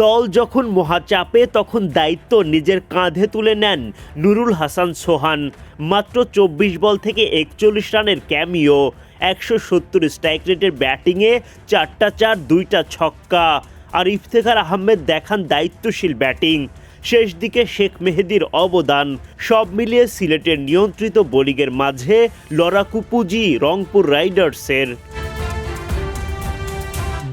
দল যখন মহাচাপে তখন দায়িত্ব নিজের কাঁধে তুলে নেন নুরুল হাসান সোহান। মাত্র চব্বিশ বল থেকে একচল্লিশ রানের ক্যামিও, একশো সত্তর স্ট্রাইক রেটের ব্যাটিংয়ে চারটা চার, দুইটা ছক্কা। আর ইফতেখার আহমেদ দেখান দায়িত্বশীল ব্যাটিং। শেষ দিকে শেখ মেহেদির অবদান, সব মিলিয়ে সিলেটের নিয়ন্ত্রিত বোলিংয়ের মাঝে লড়াকু পুঁজি রংপুর রাইডার্সের।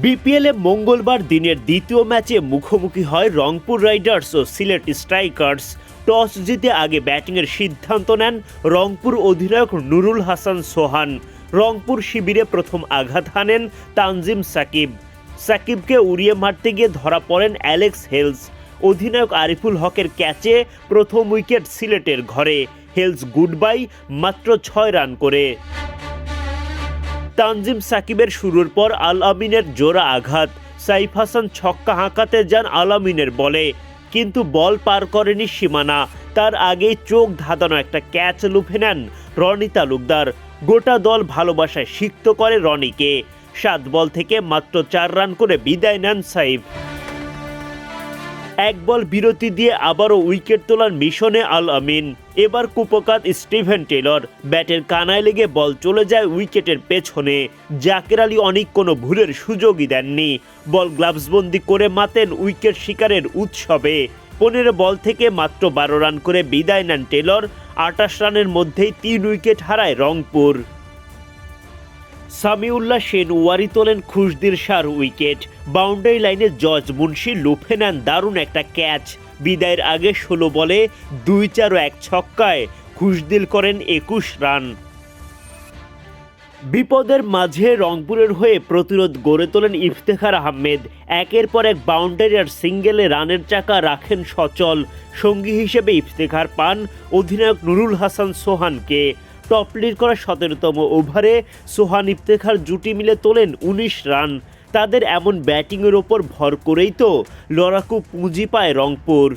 বিপিএলে মঙ্গলবার দিনের দ্বিতীয় ম্যাচে মুখোমুখি হয় রংপুর রাইডার্স ও সিলেট স্ট্রাইকার্স। টস জিতে আগে ব্যাটিংয়ের সিদ্ধান্ত নেন রংপুর অধিনায়ক নুরুল হাসান সোহান। রংপুর শিবিরে প্রথম আঘাত হানেন তানজিম সাকিব। সাকিবকে উড়িয়ে মারতে গিয়ে ধরা পড়েন অ্যালেক্স হেলস। অধিনায়ক আরিফুল হকের ক্যাচে প্রথম উইকেট সিলেটের ঘরে। হেলস গুড বাই মাত্র ছয় রান করে। তানজিম সাকিবের শুরুর পর আল আমিনের জোড়া আঘাত। সাইফ হাসান ছক্কা হাঁকাতে যান আল আমিনের বলে। কিন্তু বল পার করেনি সীমানা। তার আগেই চোখ ধাঁধানো একটা ক্যাচ লুফে নেন রনি তালুকদার। গোটা দল ভালোবাসায় সিক্ত করে রনিকে। সাত বল থেকে মাত্র চার রান করে বিদায় নেন সাইফ। এক বল বিরতি দিয়ে আবারও উইকেট তোলার মিশনে আল আমিন। এবার কুপকাত স্টিভেন টেলর। ব্যাটের কানায় লেগে বল চলে যায় উইকেটের পেছনে। জাকের আলী অনেক কোনো ভুলের সুযোগই দেননি। বল গ্লাভসবন্দি করে মাতেন উইকেট শিকারের উৎসবে। পনেরো বল থেকে মাত্র বারো রান করে বিদায় নেন টেলর। আটাশ রানের মধ্যেই তিন উইকেট হারায় রংপুর। সামিউল্লাহ সেন ওয়ারি তোলেন খুশদির সার উইকেট। বাউন্ডারি লাইনে জজ মুন্সি লুফে নেন দারুণ একটা ক্যাচ। বিদায়ের আগে ষোলো বলে দুই চার এক ছক্কায় খুশদিল করেন একুশ রান। বিপদের মাঝে রংপুরের হয়ে প্রতিরোধ গড়ে তোলেন ইফতেখার আহমেদ। একের পর এক বাউন্ডারি আর সিঙ্গেলে রানের চাকা রাখেন সচল। সঙ্গী হিসেবে ইফতেখার পান অধিনায়ক নুরুল হাসান সোহানকে। টপ লিড করা সতেরোতম ওভারে সোহান ইফতেখার জুটি মিলে তোলেন উনিশ রান। তাদের এমন ব্যাটিংয়ের ওপর ভর করেই তো লড়াকু পুঁজি পায় রংপুর।